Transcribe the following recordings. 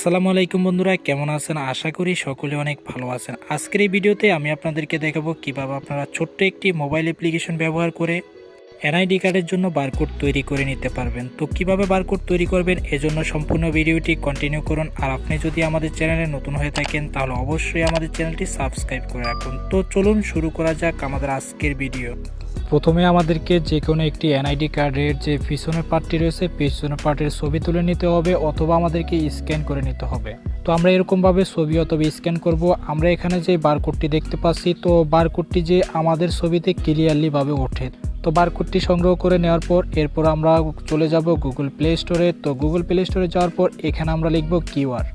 আসসালামু আলাইকুম বন্ধুরা, কেমন আছেন? আশা করি সকলে অনেক ভালো আছেন। আজকের এই ভিডিওতে আমি আপনাদেরকে দেখাবো কীভাবে আপনারা ছোট্ট একটি মোবাইল অ্যাপ্লিকেশন ব্যবহার করে এনআইডি কার্ডের জন্য বারকোড তৈরি করে নিতে পারবেন। তো কীভাবে বারকোড তৈরি করবেন, এজন্য সম্পূর্ণ ভিডিওটি কন্টিনিউ করুন। আর আপনি যদি আমাদের চ্যানেলে নতুন হয়ে থাকেন, তাহলে অবশ্যই আমাদের চ্যানেলটি সাবস্ক্রাইব করে রাখুন। তো চলুন শুরু করা যাক আমাদের আজকের ভিডিও। প্রথমে আমাদেরকে যে কোনো একটি এনআইডি কার্ডের যে পিছনের পার্টটি রয়েছে, পিছনের পার্টের ছবি তুলে নিতে হবে অথবা আমাদেরকে স্ক্যান করে নিতে হবে। তো আমরা এরকমভাবে ছবি অথবা স্ক্যান করব। আমরা এখানে যে বারকোডটি দেখতে পাচ্ছি, তো বারকোডটি যে আমাদের ছবিতে ক্লিয়ারলিভাবে ওঠে। তো বারকোডটি সংগ্রহ করে নেওয়ার পর এরপর আমরা চলে যাব গুগল প্লে স্টোরে তো গুগল প্লে স্টোরে যাওয়ার পর এখানে আমরা লিখব কিউআর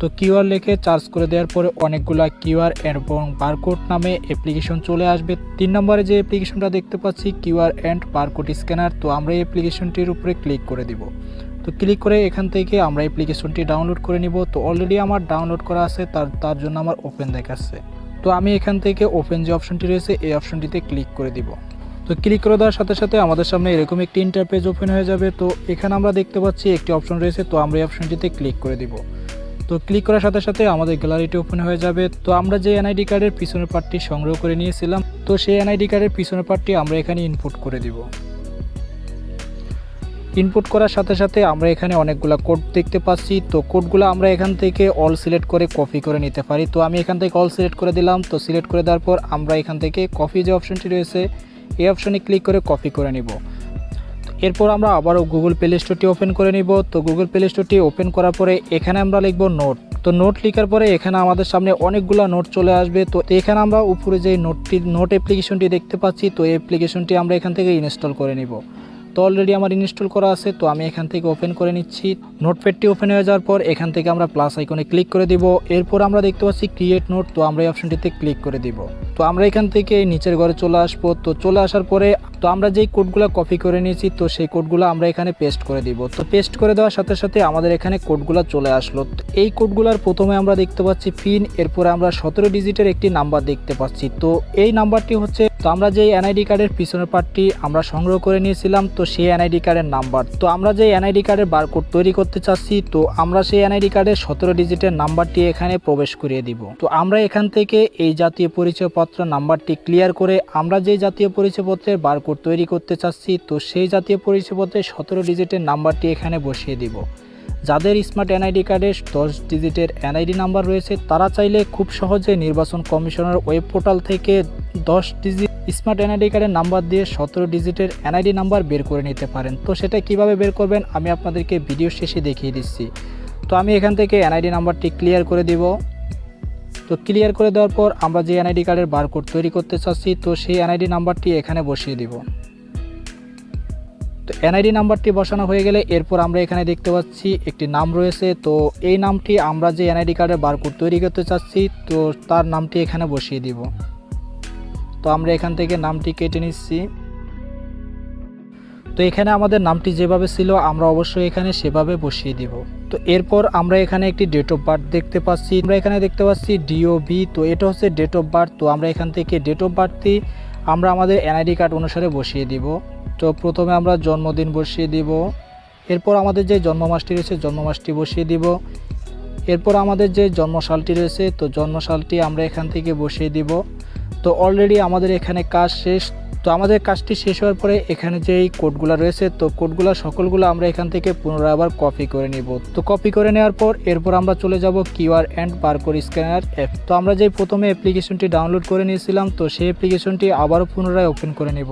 তো কিউআর লিখে চার্জ করে দেওয়ার পরে অনেকগুলা কিউআর এবং বারকোড নামে অ্যাপ্লিকেশন চলে আসবে। তিন নম্বরে যে অ্যাপ্লিকেশনটা দেখতে পাচ্ছি, কিউআর অ্যান্ড বারকোড স্ক্যানার, তো আমরা এই অ্যাপ্লিকেশনটির উপরে ক্লিক করে দিব। তো ক্লিক করে এখান থেকে আমরা অ্যাপ্লিকেশনটি ডাউনলোড করে নিব। তো অলরেডি আমার ডাউনলোড করা আছে, তার তার জন্য আমার ওপেন দেখাচ্ছে। তো আমি এখান থেকে ওপেন যে অপশনটি রয়েছে, এই অপশনটিতে ক্লিক করে দিব। তো ক্লিক করে দেওয়ার সাথে সাথে আমাদের সামনে এরকম একটি ইন্টারপেজ ওপেন হয়ে যাবে। তো এখানে আমরা দেখতে পাচ্ছি একটি অপশন রয়েছে, তো আমরা এই অপশনটিতে ক্লিক করে দিব। তো ক্লিক করার সাথে সাথে আমাদের গ্যালারিটি ওপেন হয়ে যাবে। তো আমরা যে এনআইডি কার্ডের পিছনের পার্টটি সংগ্রহ করে নিয়েছিলাম, তো সেই এনআইডি কার্ডের পিছনের পার্টটি আমরা এখানে ইনপুট করে দিব। ইনপুট করার সাথে সাথে আমরা এখানে অনেকগুলো কোড দেখতে পাচ্ছি। তো কোডগুলো আমরা এখান থেকে অল সিলেক্ট করে কপি করে নিতে পারি। তো আমি এখান থেকে অল সিলেক্ট করে দিলাম। তো সিলেক্ট করে দেওয়ার পর আমরা এখান থেকে কপি যে অপশনটি রয়েছে, এই অপশনে ক্লিক করে কপি করে নিব। এরপর আমরা আবারও গুগল প্লে স্টোরটি ওপেন করে নিব। তো গুগল প্লে স্টোরটি ওপেন করার পরে এখানে আমরা লিখব নোট তো নোট লিখার পরে এখানে আমাদের সামনে অনেকগুলো নোট চলে আসবে। তো এখানে আমরা উপরে যে নোটটি নোট অ্যাপ্লিকেশনটি দেখতে পাচ্ছি, তো এই অ্যাপ্লিকেশনটি আমরা এখান থেকে ইনস্টল করে নিব। তো অলরেডি আমার ইনস্টল করা আছে, তো আমি এখান থেকে ওপেন করে নিচ্ছি। নোটপ্যাডটি ওপেন হয়ে যাওয়ার পর এখান থেকে আমরা প্লাস আইকনে ক্লিক করে দিব। এরপর আমরা দেখতে পাচ্ছি ক্রিয়েট নোট তো আমরা এই অপশনটিতে ক্লিক করে দিব। তো আমরা এখান থেকে নিচের ঘরে চলে আসব। তো চলে আসার পরে, তো আমরা যেই কোডগুলো কপি করে নিয়েছি, তো সেই কোডগুলো আমরা এখানে পেস্ট করে দিব। তো পেস্ট করে দেওয়ার সাথে সাথে আমাদের এখানে কোডগুলো চলে আসলো। এই কোডগুলোর প্রথমে আমরা দেখতে পাচ্ছি পিন এরপরে আমরা সতেরো ডিজিটের একটি নাম্বার দেখতে পাচ্ছি। তো এই নাম্বারটি হচ্ছে তো আমরা যে এনআইডি কার্ডের পিছনের পার্টটি আমরা সংগ্রহ করে নিয়েছিলাম, তো সেই এনআইডি কার্ডের নাম্বার। তো আমরা যে এনআইডি কার্ডের বারকোড তৈরি করতে চাচ্ছি, তো আমরা সেই এনআইডি কার্ডের সতেরো ডিজিটের নাম্বারটি এখানে প্রবেশ করিয়ে দিব। তো আমরা এখান থেকে এই জাতীয় পরিচয়পত্র নাম্বারটি ক্লিয়ার করে আমরা যে জাতীয় পরিচয়পত্রের বারকোড তৈরি করতে চাচ্ছি, তো সেই জাতীয় পরিচয়পত্রের সতেরো ডিজিটের নাম্বারটি এখানে বসিয়ে দিব। যাদের স্মার্ট এনআইডি কার্ডে দশ ডিজিটের এনআইডি নাম্বার রয়েছে, তারা চাইলে খুব সহজে নির্বাচন কমিশনের ওয়েব পোর্টাল থেকে দশ ডিজিট স্মার্ট এনআইডি কার্ডের নাম্বার দিয়ে সতেরো ডিজিটের এনআইডি নাম্বার বের করে নিতে পারেন। তো সেটা কীভাবে বের করবেন, আমি আপনাদেরকে ভিডিও শেষে দেখিয়ে দিচ্ছি। তো আমি এখান থেকে এনআইডি নাম্বারটি ক্লিয়ার করে দিব। তো ক্লিয়ার করে দেওয়ার পর আমরা যে এনআইডি কার্ডের বারকোড তৈরি করতে চাচ্ছি, তো সেই এনআইডি নাম্বারটি এখানে বসিয়ে দিব। তো এনআইডি নাম্বারটি বসানো হয়ে গেলে এরপর আমরা এখানে দেখতে পাচ্ছি একটি নাম রয়েছে। তো এই নামটি আমরা যে এনআইডি কার্ডের বারকোড তৈরি করতে চাচ্ছি, তো তার নামটি এখানে বসিয়ে দিব। তো আমরা এখান থেকে নামটি কেটে নিচ্ছি। তো এখানে আমাদের নামটি যেভাবে ছিল, আমরা অবশ্যই এখানে সেভাবে বসিয়ে দিব। তো এরপর আমরা এখানে একটি ডেট অফ বার্থ দেখতে পাচ্ছি। আমরা এখানে দেখতে পাচ্ছি ডিওবি তো এটা হচ্ছে ডেট অফ বার্থ তো আমরা এখান থেকে ডেট অফ বার্থটি আমরা আমাদের এনআইডি কার্ড অনুসারে বসিয়ে দিব। তো প্রথমে আমরা জন্মদিন বসিয়ে দিব। এরপর আমাদের যে জন্মমাসটি রয়েছে, জন্মমাসটি বসিয়ে দিব। এরপর আমাদের যে জন্মসালটি রয়েছে, তো জন্মসালটি আমরা এখান থেকে বসিয়ে দিব। তো অলরেডি আমাদের এখানে কাজ শেষ। তো আমাদের কাজটি শেষ হওয়ার পরে এখানে যে এই কোডগুলো রয়েছে, তো কোডগুলো সকলগুলো আমরা এখান থেকে পুনরায় আবার কপি করে নিব। তো কপি করে নেওয়ার পর এরপর আমরা চলে যাব QR and barcode scanner app তো আমরা যে প্রথমে অ্যাপ্লিকেশনটি ডাউনলোড করে নিয়েছিলাম, তো সেই অ্যাপ্লিকেশনটি আবারও পুনরায় ওপেন করে নেব।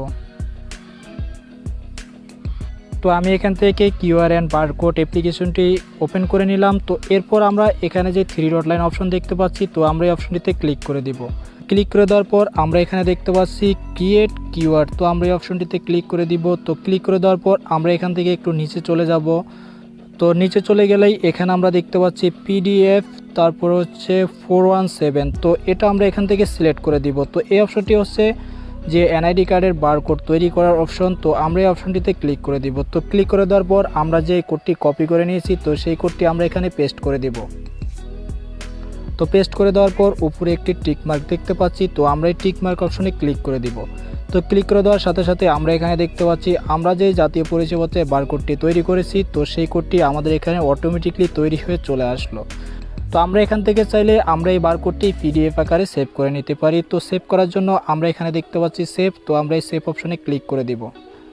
তো আমি এখান থেকে কিউআর অ্যান্ড বারকোড অ্যাপ্লিকেশনটি ওপেন করে নিলাম। তো এরপর আমরা এখানে যে থ্রি ডট লাইন অপশন দেখতে পাচ্ছি, তো আমরা এই অপশনটিতে ক্লিক করে দিব। ক্লিক করে দেওয়ার পর আমরা এখানে দেখতে পাচ্ছি ক্রিয়েট কিওয়ার্ড তো আমরা এই অপশনটিতে ক্লিক করে দিব। তো ক্লিক করে দেওয়ার পর আমরা এখান থেকে একটু নিচে চলে যাব। তো নিচে চলে গেলেই এখানে আমরা দেখতে পাচ্ছি পিডিএফ, তারপর হচ্ছে ফোর তো এটা আমরা এখান থেকে সিলেক্ট করে দিব। তো এই অপশনটি হচ্ছে যে এনআইডি কার্ডের বারকোড তৈরি করার অপশন, তো আমরা এই অপশনটিতে ক্লিক করে দিব। তো ক্লিক করে দেওয়ার পর আমরা যে কোডটি কপি করে নিয়েছি, তো সেই কোডটি আমরা এখানে পেস্ট করে দিব। তো পেস্ট করে দেওয়ার পর উপরে একটি টিকমার্ক দেখতে পাচ্ছি, তো আমরা এই টিকমার্ক অপশনে ক্লিক করে দিব। তো ক্লিক করে দেওয়ার সাথে সাথে আমরা এখানে দেখতে পাচ্ছি, আমরা যে জাতীয় পরিচয়পত্রের বারকোডটি তৈরি করেছি, তো সেই কোডটি আমাদের এখানে অটোমেটিকলি তৈরি হয়ে চলে আসলো। তো আমরা এখান থেকে চাইলে আমরা এই বারকোডটি পিডিএফ আকারে সেভ করে নিতে পারি। তো সেভ করার জন্য আমরা এখানে দেখতে পাচ্ছি সেভ তো আমরা এই সেভ অপশনে ক্লিক করে দিব।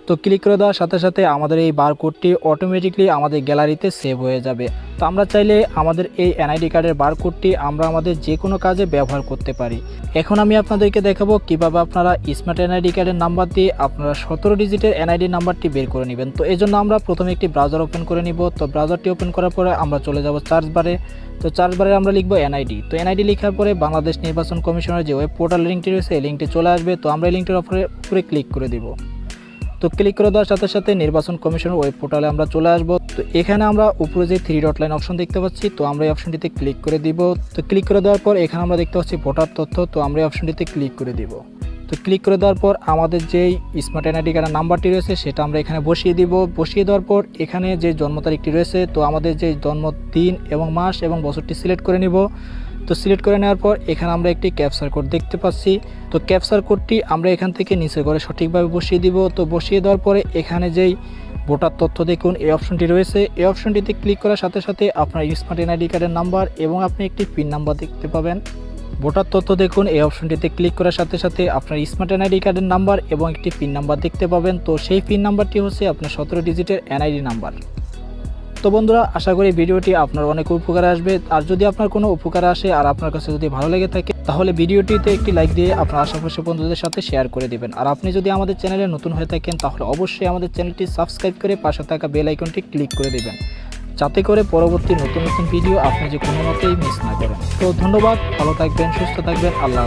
তো ক্লিক করে দেওয়ার সাথে সাথে আমাদের এই বারকোডটি অটোমেটিকলি আমাদের গ্যালারিতে সেভ হয়ে যাবে। তো আমরা চাইলে আমাদের এই এনআইডি কার্ডের বারকোডটি আমরা আমাদের যে কোনো কাজে ব্যবহার করতে পারি। এখন আমি আপনাদেরকে দেখাবো কীভাবে আপনারা স্মার্ট এনআইডি কার্ডের নাম্বার দিয়ে আপনারা সতেরো ডিজিটের এনআইডি নাম্বারটি বের করে নেবেন। তো এই জন্য আমরা প্রথমে একটি ব্রাউজার ওপেন করে নিব। তো ব্রাউজারটি ওপেন করার পরে আমরা চলে যাব সার্চ বারে তো সার্চ বারে আমরা লিখব এনআইডি তো এনআইডি লেখার পরে বাংলাদেশ নির্বাচন কমিশনের যে ওয়েব পোর্টাল লিঙ্কটি রয়েছে, এই লিঙ্কটি চলে আসবে। তো আমরা এই লিঙ্কটির উপরে উপরে ক্লিক করে দিব। তো ক্লিক করে দেওয়ার সাথে সাথে নির্বাচন কমিশনের ওয়েব পোর্টালে আমরা চলে আসব। তো এখানে আমরা উপরে যে থ্রি ডট লাইন অপশন দেখতে পাচ্ছি, তো আমরা এই অপশনটিতে ক্লিক করে দিব। তো ক্লিক করে দেওয়ার পর এখানে আমরা দেখতে পাচ্ছি ভোটার তথ্য, তো আমরা এই অপশনটিতে ক্লিক করে দিব। তো ক্লিক করে দেওয়ার পর আমাদের যেই স্মার্ট এনআইডি কার্ডের নাম্বারটি রয়েছে, সেটা আমরা এখানে বসিয়ে দিব। বসিয়ে দেওয়ার পর এখানে যে জন্ম তারিখটি রয়েছে, তো আমাদের যে জন্মদিন এবং মাস এবং বছরটি সিলেক্ট করে নিব। তো সিলেক্ট করে নেওয়ার পর এখানে আমরা একটি ক্যাপচার কোড দেখতে পাচ্ছি। তো ক্যাপচার কোডটি আমরা এখান থেকে নিচে করে সঠিকভাবে বসিয়ে দিব। তো বসিয়ে দেওয়ার পরে এখানে যেই ভোটার তথ্য দেখুন, এই অপশনটি রয়েছে। এই অপশনটিতে ক্লিক করার সাথে সাথে আপনার স্মার্ট এনআইডি কার্ডের নাম্বার এবং আপনি একটি পিন নাম্বার দেখতে পাবেন। ভোটার তথ্য দেখুন, এই অপশনটিতে ক্লিক করার সাথে সাথে আপনার স্মার্ট এনআইডি কার্ডের নাম্বার এবং একটি পিন নাম্বার দেখতে পাবেন। তো সেই পিন নাম্বারটি হচ্ছে আপনার সতেরো ডিজিটের এনআইডি নাম্বার। তো বন্ধুরা, আশা করি ভিডিওটি আপনার অনেক উপকার আসবে। আর যদি আপনার কোনো উপকার আসে আর আপনার কাছে যদি ভালো লেগে থাকে, তাহলে ভিডিওটিতে একটি লাইক দিয়ে আপনার আশেপাশে বন্ধুদের সাথে শেয়ার করে দিবেন। আর আপনি যদি আমাদের চ্যানেলে নতুন হয়ে থাকেন, তাহলে অবশ্যই আমাদের চ্যানেলটি সাবস্ক্রাইব করে পাশে থাকা বেল আইকনটি ক্লিক করে দেবেন। যাতে করে পরবর্তী নতুন নতুন ভিডিও আপনি যে কোনো মতেই মিস না করেন। তো ধন্যবাদ, ভালো থাকবেন, সুস্থ থাকবেন, আল্লাহ